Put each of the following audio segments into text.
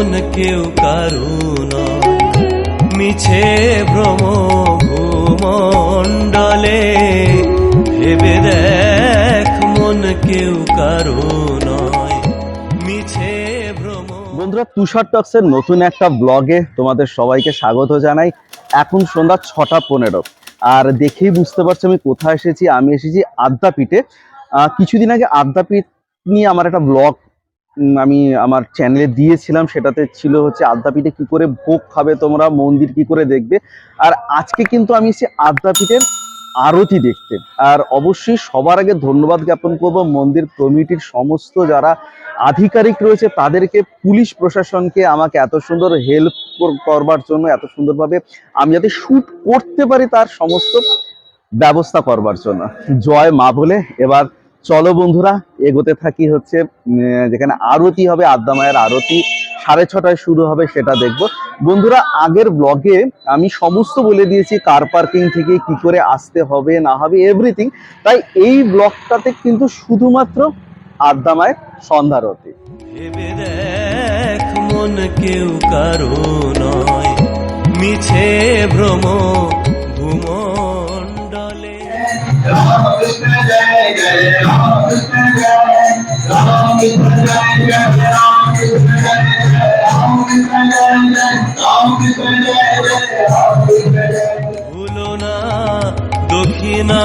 মন কেউ কারু নয়। মিছে ভ্রম ভূমণ্ডলে ভেবে দেখ মন কেউ কারু নয়। মিছে বন্ধুরা, তুষার টক্সের নতুন একটা ব্লগে তোমাদের সবাইকে স্বাগত জানাই। এখন সন্ধ্যা ছটা পনেরো। আর দেখেই বুঝতে পারছ আমি কোথায় এসেছি। আমি এসেছি আদ্যাপীঠে। কিছুদিন আগে আদ্যাপীঠ নিয়ে আমার একটা ব্লগ আমি আমার চ্যানেলে দিয়েছিলাম, সেটাতে ছিল হচ্ছে আদ্যাপীঠে কি করে ভোগ খাবে তোমরা, মন্দির কি করে দেখবে। আর আজকে কিন্তু আমি এসেছি আদ্যাপীঠের আরতি দেখতে। আর অবশ্যই সবার আগে ধন্যবাদ জ্ঞাপন করব মন্দির কমিটির সমস্ত যারা আধিকারিক রয়েছে, তাদেরকে পুলিশ প্রশাসনকে আমাকে এত সুন্দর হেল্প করবার জন্য, এত সুন্দরভাবে আমি যাতে শুট করতে পারি তার সমস্ত ব্যবস্থা করবার জন্য। জয় মা বলে, এবার চলো বন্ধুরা, এগোতে থাকি হচ্ছে যেখানে আরতি হবে, আদ্যা মায়ের আরতি। সাড়ে ছটায় শুরু হবে, সেটা দেখব। বন্ধুরা, আগের ব্লগে আমি সমস্ত বলে দিয়েছি কার পার্কিং থেকে কি করে আসতে হবে, না হবে এভরিথিং তাই এই ব্লগটাতে কিন্তু শুধুমাত্র আদ্যা মায়ের কারু নয়, মিছে ভ্রম ভুলো না দক্ষিণা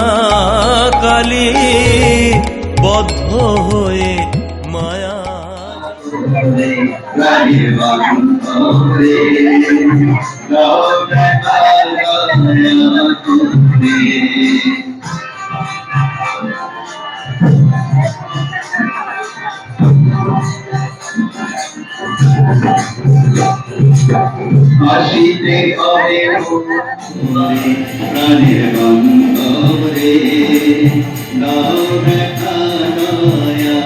কালী বদ্ধ হয়ে মায়া আসিতে করে প্রাণের বন্ধরে দাও দেখা নয়া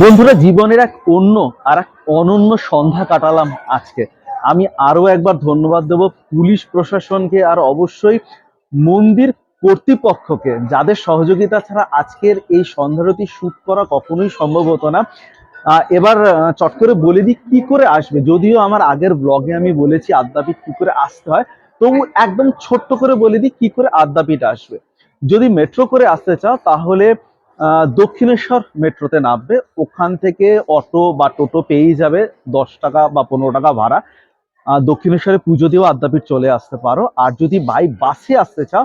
বন্ধুরা, জীবনের এক অন্য আর এক অনন্য সন্ধ্যা কাটালাম আজকে। আমি আরও একবার ধন্যবাদ দেব পুলিশ প্রশাসনকে আর অবশ্যই মন্দির কর্তৃপক্ষকে, যাদের সহযোগিতা ছাড়া আজকের এই সন্ধ্যারতি শুট করা কখনোই সম্ভব হতো না। এবার চট করে বলে দিই কি করে আসবে। যদিও আমার আগের ব্লগে আমি বলেছি আদ্যাপীঠ কি করে আসতে হয়, তবু একদম ছোট্ট করে বলে দিই কি করে আদ্যাপীঠ আসবে। যদি মেট্রো করে আসতে চাও, তাহলে দক্ষিণেশ্বর মেট্রোতে নামবে। ওখান থেকে অটো বা টোটো পেয়েই যাবে, দশ টাকা বা পনেরো টাকা ভাড়া। দক্ষিণেশ্বরে পুজো দিয়েও আদ্যাপীঠ চলে আসতে পারো। আর যদি বাই বাসে আসতে চাও,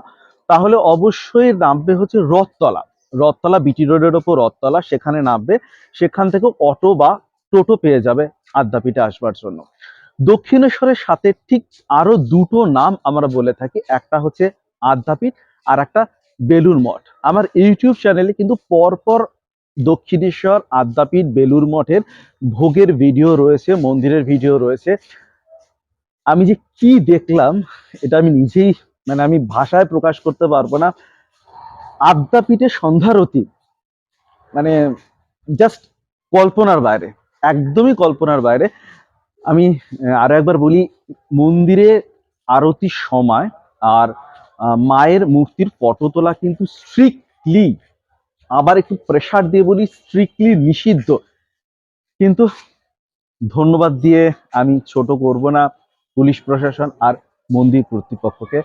তাহলে অবশ্যই নামবে হচ্ছে রথতলা। রথতলা বিটি রোডের ওপর রথতলা, সেখানে নামবে। সেখান থেকে অটো বা টোটো পেয়ে যাবে আদ্যাপীঠে আসবার জন্য। দক্ষিণেশ্বরের সাথে ঠিক আরও দুটো নাম আমরা বলে থাকি। একটা হচ্ছে আদ্যাপীঠ, আর একটা বেলুর মঠ। আমার ইউটিউব চ্যানেলে কিন্তু পরপর দক্ষিণেশ্বর আদ্যাপীঠ বেলুর মঠের ভোগের ভিডিও রয়েছে, মন্দিরের ভিডিও রয়েছে। আমি যে কি দেখলাম, এটা আমি নিজেই মানে আমি ভাষায় প্রকাশ করতে পারব না। আদ্যাপীঠে সন্ধ্যারতি মানে জাস্ট কল্পনার বাইরে, একদমই কল্পনার বাইরে। আমি আরও একবার বলি, মন্দিরে আরতির সময় আর মায়ের মূর্তির ফটো তোলা কিন্তু স্ট্রিক্টলি আবার একটু প্রেসার দিয়ে বলি স্ট্রিক্টলি নিষিদ্ধ। কিন্তু ধন্যবাদ দিয়ে আমি ছোট করব না, পুলিশ প্রশাসন আর মন্দির কর্তৃপক্ষকে।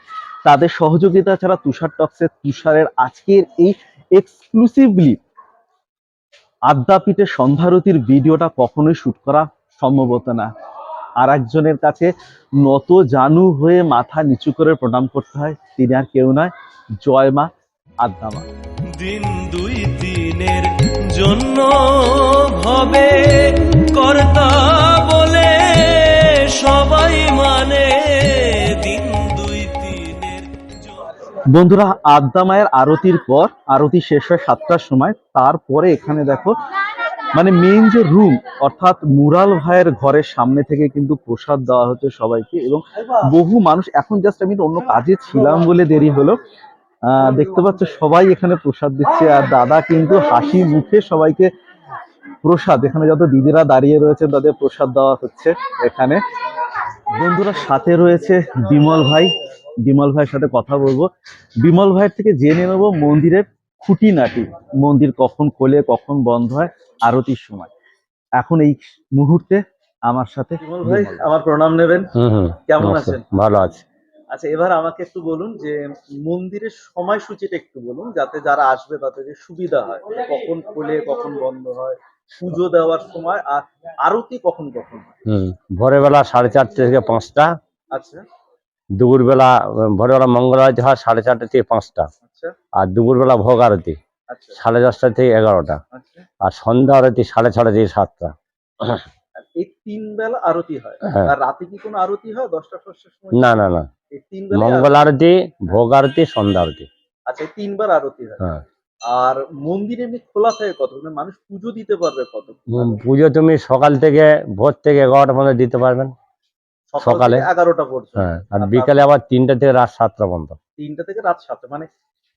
তাদের সহযোগিতা ছাড়া তুষার টক্সের তুষারের আজকের এই এক্সক্লুসিভলি আদ্যাপীঠের সন্ধ্যারতির ভিডিওটা কখনোই শুট করা সম্ভব হতো না। আর একজনের কাছে নত জানু হয়ে মাথা নিচু করে প্রণাম করতে হয়। তিনি আর কেউ নয় জয় মা আদ্যা মা। দিন দুই দিনের জন্য ভবে কর্তা বলে সবাই মানে। দিন দুই দিনের বন্ধুরা আদ্যা মায়ের আরতির পর আরতি শেষ হয় সাতটার সময়। তারপরে এখানে দেখো মানে মেইন যে রুম অর্থাৎ মুরাল ভাইয়ের ঘরের সামনে থেকে কিন্তু প্রসাদ দেওয়া হচ্ছে সবাইকে এবং বহু মানুষ, এখন জাস্ট আমি অন্য কাজে ছিলাম বলে দেরি হলো। দেখতে পাচ্ছ সবাই এখানে প্রসাদ দিচ্ছে আর দাদা কিন্তু হাসি মুখে সবাইকে প্রসাদ, এখানে যত দিদিরা দাঁড়িয়ে রয়েছে তাদের প্রসাদ দেওয়া হচ্ছে এখানে। বন্ধুরা সাথে রয়েছে বিমল ভাই। বিমল ভাইয়ের সাথে কথা বলব। বিমল ভাইয়ের থেকে জেনে নেব মন্দিরের খুঁটিনাটি। মন্দির কখন খোলে, কখন বন্ধ হয়। আরতির সময়। এখন এই মুহূর্তে আমার সাথে ভাই আমার প্রণাম নেবেন। হুম হুম। কেমন আছেন? ভালো আছে। আচ্ছা এবার আমাকে একটু বলুন যে মন্দিরের সময়সূচিটা একটু বলুন যাতে যারা আসবে তাদের সুবিধা হয়। কখন খোলে কখন বন্ধ হয় পুজো দেওয়ার সময় আর আরতি কখন কখন হয়? হুম ভোরবেলা সাড়ে চারটে থেকে পাঁচটা। আচ্ছা। দুপুরবেলা ভোরবেলা মঙ্গল আরতি হয় সাড়ে চারটে থেকে পাঁচটা। আচ্ছা। আর দুপুরবেলা ভোগ আরতি। আচ্ছা সাড়ে দশটা থেকে এগারোটা। আচ্ছা। আর সন্ধ্যা আরতি সাড়ে ছটা থেকে সাতটা। এই তিন বেলা আরতি হয়? হ্যাঁ। আর রাতে কি কোনো আরতি হয় দশটা সময়? না না না। মঙ্গল আরতি? ভোগ আরতি সন্ধ্যা আরতি। আচ্ছা তিনবার আরতি হয়। হ্যাঁ। আর মন্দির এমনি খোলা থাকে কত মানে মানুষ পুজো দিতে পারবে কত পুজো তুমি সকাল থেকে ভোর থেকে এগারোটা পর্যন্ত দিতে পারবেন। সকালে। এগারোটা পর্যন্ত। হ্যাঁ। আর বিকালে আবার তিনটা থেকে রাত সাতটা পর্যন্ত। তিনটা থেকে রাত সাতটা। মানে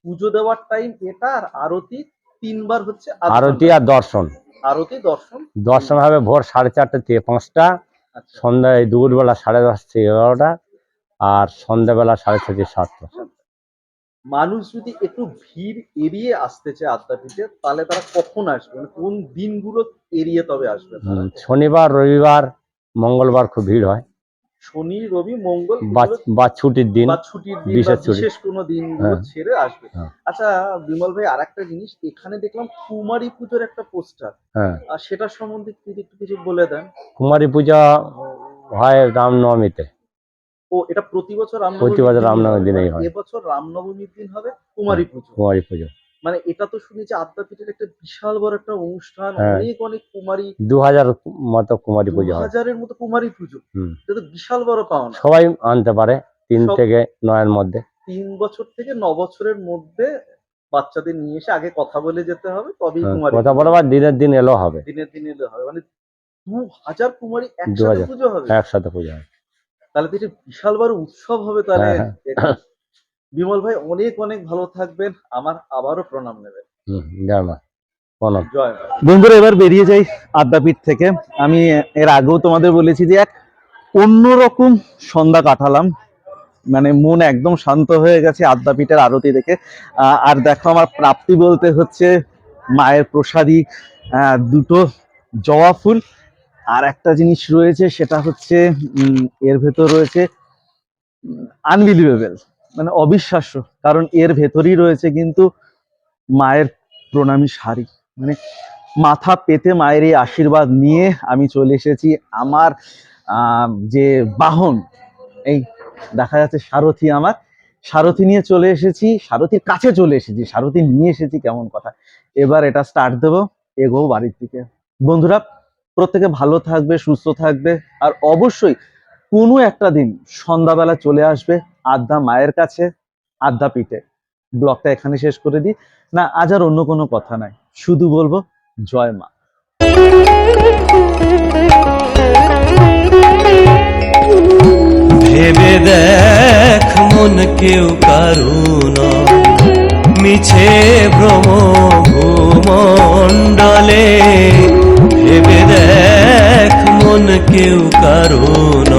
পুজো দেওয়ার টাইম এটা আর আরতি তিনবার হচ্ছে আরতি আর দর্শন। আরতি দর্শন। দর্শন হবে ভোর সাড়ে চারটে থেকে পাঁচটা আচ্ছা। সন্ধ্যায় দুপুরবেলা সাড়ে দশ থেকে এগারোটা আর সন্ধ্যাবেলা সাড়ে ছয় থেকে সাতটা। মানুষ যদি একটু ভিড় এড়িয়ে আসতে চায় আদ্যাপীঠে তাহলে তারা কখন আসবে? মানে কোন দিনগুলো এড়িয়ে তবে আসবে শনিবার রবিবার মঙ্গলবার খুব ভিড় হয়। শনি রবি মঙ্গল বা ছুটির দিন বা ছুটির দিন বিশেষ কোনো দিনগুলো হ্যাঁ। ছেড়ে আসবে। হ্যাঁ। আচ্ছা বিমল ভাই আর একটা জিনিস এখানে দেখলাম কুমারী পুজোর একটা পোস্টার। হ্যাঁ। আর সেটা সম্বন্ধে যদি একটু কিছু বলে দেন। কুমারী পূজা হয় রামনবমীতে। ও এটা প্রতি বছর রামনবমীর প্রতি বছর রামনবমীর দিনেই হয়। এবছর রামনবমীর দিন হবে কুমারী পুজো। কুমারী পুজো। মানে এটা তো শুনেছি আদ্যাপীঠের একটা বিশাল বড় একটা অনুষ্ঠান হ্যাঁ। অনেক অনেক কুমারী দু হাজার মতো কুমারী পুজো হাজারের মতো কুমারী পুজো। এটা তো বিশাল বড় পাওনা। সবাই আনতে পারে তিন থেকে নয়ের মধ্যে। তিন বছর থেকে ন বছরের মধ্যে বাচ্চাদের নিয়ে এসে আগে কথা বলে যেতে হবে তবেই হ্যাঁ, কুমারী কথা পুজো। বলবার দিনের দিন এলো হবে। দিনের দিন এলো হবে। মানে দু হাজার কুমারী একসাথে পুজো হবে? একসাথে পুজো হবে তাহলে তো এটা বিশাল বড় উৎসব হবে তাহলে। হ্যাঁ। বিমল ভাই অনেক অনেক ভালো থাকবেন। আমার আবারও প্রণাম নেবেন। জয় মা প্রণাম। জয় বন্ধুরা এবার বেরিয়ে যাই আদ্যাপীঠ থেকে। আমি এর আগেও তোমাদের বলেছি যে এক অন্যরকম সন্ধ্যা কাটালাম। মানে মন একদম শান্ত হয়ে গেছে আদ্যাপীঠের আরতি দেখে। আর দেখো আমার প্রাপ্তি বলতে হচ্ছে মায়ের প্রসাদী দুটো জবা ফুল। আর একটা জিনিস রয়েছে সেটা হচ্ছে এর ভেতর রয়েছে আনবিলিভেবল মানে অবিশ্বাস্য, কারণ এর ভেতরই রয়েছে কিন্তু মায়ের প্রণামী শাড়ি। মানে মাথা পেতে মায়ের এই আশীর্বাদ নিয়ে আমি চলে এসেছি আমার যে বাহন, এই দেখা যাচ্ছে সারথি আমার। সারথি নিয়ে চলে এসেছি, সারথির কাছে চলে এসেছি, সারথি নিয়ে এসেছি কেমন কথা। এবার এটা স্টার্ট দেবো এগো বাড়ির দিকে। বন্ধুরা, প্রত্যেকে ভালো থাকবে, সুস্থ থাকবে, আর অবশ্যই কোনো একটা দিন সন্ধ্যাবেলা চলে আসবে। আদ্যা মায়ের কাছে আদ্যা পিঠে। ব্লগটা এখানে শেষ করে দিই। না, আজ আর অন্য কোনো কথা নাই। শুধু বলব, জয় মা। ভেবে দেখ মন কেউ কারুন মিছে ভ্রম ভূমণ্ডলে ভেবে দেখ মন কেউ কারুন